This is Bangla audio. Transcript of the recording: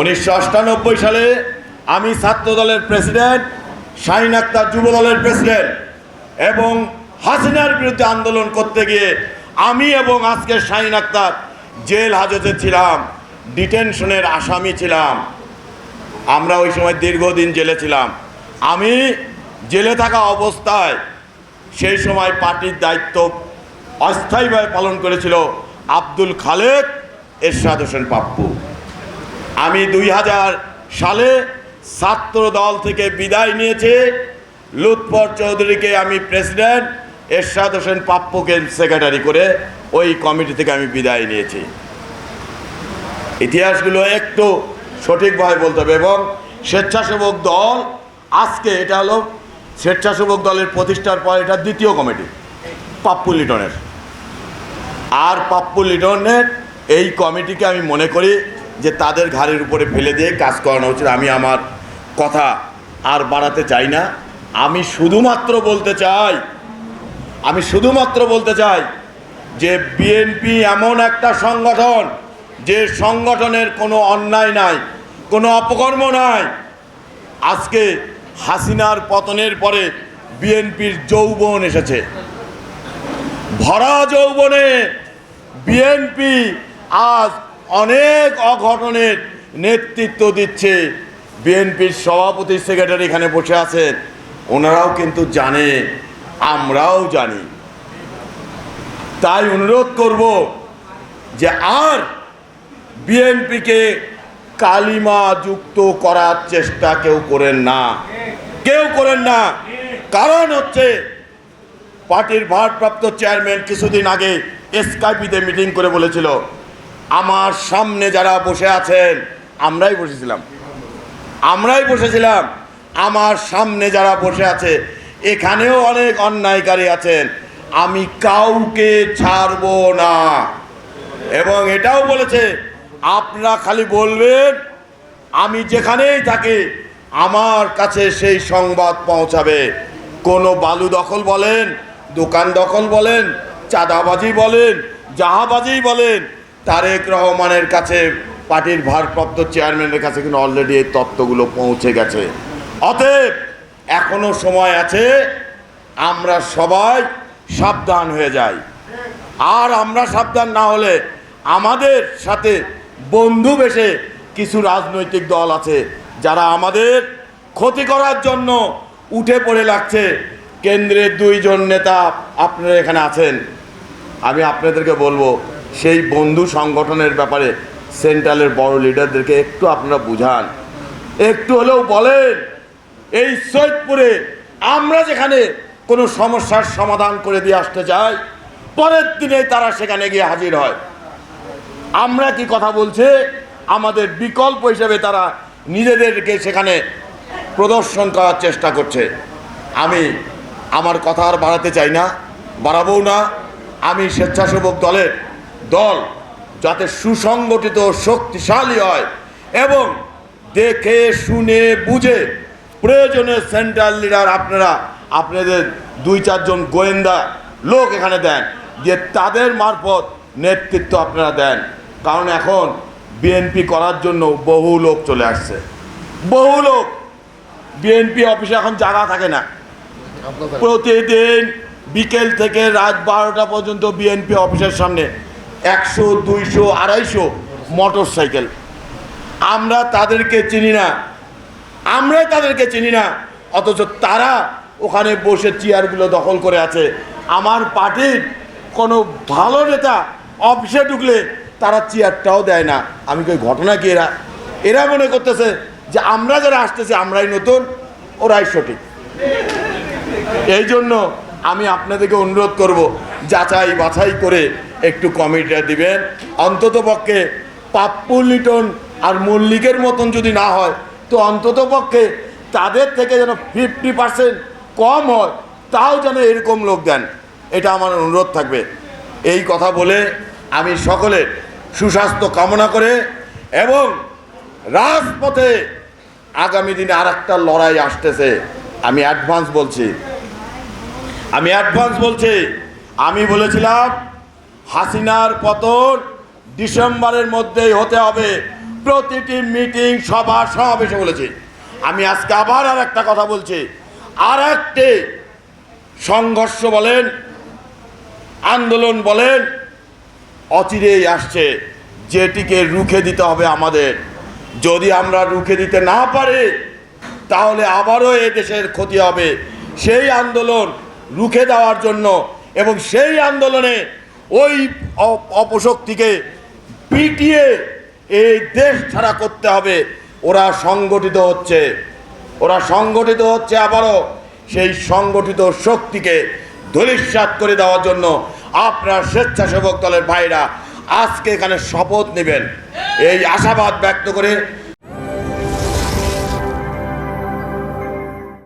উনিশশো আটানব্বই সালে আমি ছাত্র দলের প্রেসিডেন্ট, শাহিন আক্তার যুব দলের প্রেসিডেন্ট এবং হাসিনার বিরুদ্ধে আন্দোলন করতে গিয়ে আমি এবং আজকে শাহিন আক্তার জেল হাজতে ছিলাম, ডিটেনশনের আসামি ছিলাম। আমরা ওই সময় দীর্ঘদিন জেলে ছিলাম। আমি জেলে থাকা অবস্থায় সেই সময় পার্টির দায়িত্ব অস্থায়ীভাবে পালন করেছিল আব্দুল খালেক এরশাদ হোসেন পাপ্পু। আমি দুই হাজার সালে ছাত্র দল থেকে বিদায় নিয়েছি। লুৎফর চৌধুরীকে আমি প্রেসিডেন্ট, এরশাদ হোসেন পাপ্পুকে সেক্রেটারি করে ওই কমিটি থেকে আমি বিদায় নিয়েছি। ইতিহাসগুলো একটু সঠিকভাবে বলতে হবে এবং স্বেচ্ছাসেবক দল, আজকে এটা হলো স্বেচ্ছাসেবক দলের প্রতিষ্ঠার পর এটা দ্বিতীয় কমিটি, পাপ্পু লিটনের। আর পাপ্পু লিটনের এই কমিটিকে আমি মনে করি যে তাদের ঘাড়ের উপরে ফেলে দিয়ে কাজ করানো উচিত আমি আমার কথা আর বাড়াতে চাই না। আমি শুধুমাত্র বলতে চাই, আমি শুধুমাত্র বলতে চাই যে বিএনপি এমন একটা সংগঠন যে সংগঠনের কোনো অন্যায় নাই, কোনো অপকর্ম নাই। আজকে হাসিনার পতনের পরে বিএনপির যৌবন এসেছে। ভরা যৌবনে বিএনপি আজ অনেক অঘটনের নেতৃত্ব দিচ্ছে। বিএনপির সভাপতি, সেক্রেটারি এখানে বসে আছেন। ওনারাও কিন্তু জানে, আমরাও জানি। তাই অনুরোধ করব যে আর বিএনপিকে কালিমা যুক্ত করার চেষ্টা কেউ করেন না। কেউ করেন না। কারণ হচ্ছে, পার্টির ভারপ্রাপ্ত চেয়ারম্যান কিছুদিন আগে এসকাইপিতে মিটিং করে বলেছিল আমার সামনে যারা বসে আছেন, আমরাই বসেছিলাম। আমরাই বসেছিলাম। আমার সামনে যারা বসে আছে, এখানেও অনেক অন্যায়কারী আছেন। আমি কাউকে ছাড়বো না। এবং এটাও বলেছে, আপনারা খালি বলবেন, আমি যেখানেই থাকি, আমার কাছে সেই সংবাদ পৌঁছাবে। কোনো বালু দখল বলেন, দোকান দখল বলেন, চাঁদাবাজি বলেন জাহাবাজি বলেন তারেক রহমানের কাছে পার্টির ভারপ্রাপ্ত চেয়ারম্যানের কাছে কিন্তু অলরেডি এই তত্ত্বগুলো পৌঁছে গেছে। অতএব এখনও সময় আছে, আমরা সবাই সাবধান হয়ে যাই। আর আমরা সাবধান না হলে আমাদের সাথে বন্ধু বেশে কিছু রাজনৈতিক দল আছে, যারা আমাদের ক্ষতি করার জন্য উঠে পড়ে লাগছে। কেন্দ্রের দুইজন নেতা আপনারা এখানে আছেন। আমি আপনাদেরকে বলব সেই বন্ধু সংগঠনের ব্যাপারে সেন্ট্রালের বড় লিডারদেরকে একটু আপনারা বুঝান। একটু হলেও বলেন, এই সৈয়দপুরে আমরা যেখানে কোনো সমস্যার সমাধান করে দিয়ে আসতে চাই, পরের দিনে তারা সেখানে গিয়ে হাজির হয়। আমরা কি কথা বলছে? আমাদের বিকল্প হিসেবে তারা নিজেদেরকে সেখানে প্রদর্শন করার চেষ্টা করছে। আমি আমার কথা আর বাড়াতে চাই না, বাড়াবও না। আমি স্বেচ্ছাসেবক দলের দল যাতে সুসংগঠিত শক্তিশালী হয় এবং দেখে, শুনে, বুঝে প্রয়োজনে সেন্ট্রাল লিডার আপনারা, আপনাদের দুই, চারজন গোয়েন্দা লোক এখানে দেন যে তাদের মারফত নেতৃত্ব আপনারা দেন। কারণ এখন বিএনপি করার জন্য বহু লোক চলে আসছে। বহু লোক। বিএনপি অফিসে এখন জায়গা থাকে না। প্রতিদিন বিকেল থেকে রাত বারোটা পর্যন্ত বিএনপি অফিসের সামনে একশো, দুইশো, আড়াইশো মোটর সাইকেল আমরা তাদেরকে চিনি না। আমরাই তাদেরকে চিনি না। অথচ তারা ওখানে বসে চেয়ারগুলো দখল করে আছে। আমার পার্টির কোনো ভালো নেতা অফিসে ঢুকলে তারা চেয়ারটাও দেয় না। আমি কই, ঘটনা কি এরা? এরা মনে করতেছে যে আমরা যারা আসতেছি, আমরাই নতুন, ওরাই সঠিক। এই জন্য আমি আপনাদেরকে অনুরোধ করব যাচাই বাছাই করে একটু কমিটিটা দিবেন। অন্তত পক্ষে পাপ্পু, লিটন আর মল্লিকের মতন যদি না হয়, তো অন্তত পক্ষে তাদের থেকে যেন ফিফটি পার্সেন্ট কম হয়, তাও যেন এরকম লোক দেন, এটা আমার অনুরোধ থাকবে। এই কথা বলে আমি সকলের সুস্বাস্থ্য কামনা করে এবং রাজপথে আগামী দিনে আর একটা লড়াই আসতেছে, আমি অ্যাডভান্স বলছি। আমি অ্যাডভান্স বলছি, আমি বলেছিলাম হাসিনার পতন ডিসেম্বরের মধ্যেই হতে হবে। প্রতিটি মিটিং, সভা, সমাবেশে বলেছে। আমি আজকে আবার আর একটা কথা বলছি। আর একটি সংঘর্ষ বলেন, আন্দোলন বলেন, অচিরেই আসছে। যেটিকে রুখে দিতে হবে আমাদের। যদি আমরা রুখে দিতে না পারি, তাহলে আবারও এ দেশের ক্ষতি হবে। সেই আন্দোলন রুখে দেওয়ার জন্য এবং সেই আন্দোলনে ওই অপশক্তিকে পিটিয়ে এই দেশ ছাড়া করতে হবে। ওরা সংগঠিত হচ্ছে। ওরা সংগঠিত হচ্ছে আবারও সেই সংগঠিত শক্তিকে ধূলিসাৎ করে দেওয়ার জন্য আপনার স্বেচ্ছাসেবক দলের ভাইরা আজকে এখানে শপথ নেবেন। এই আশাবাদ ব্যক্ত করে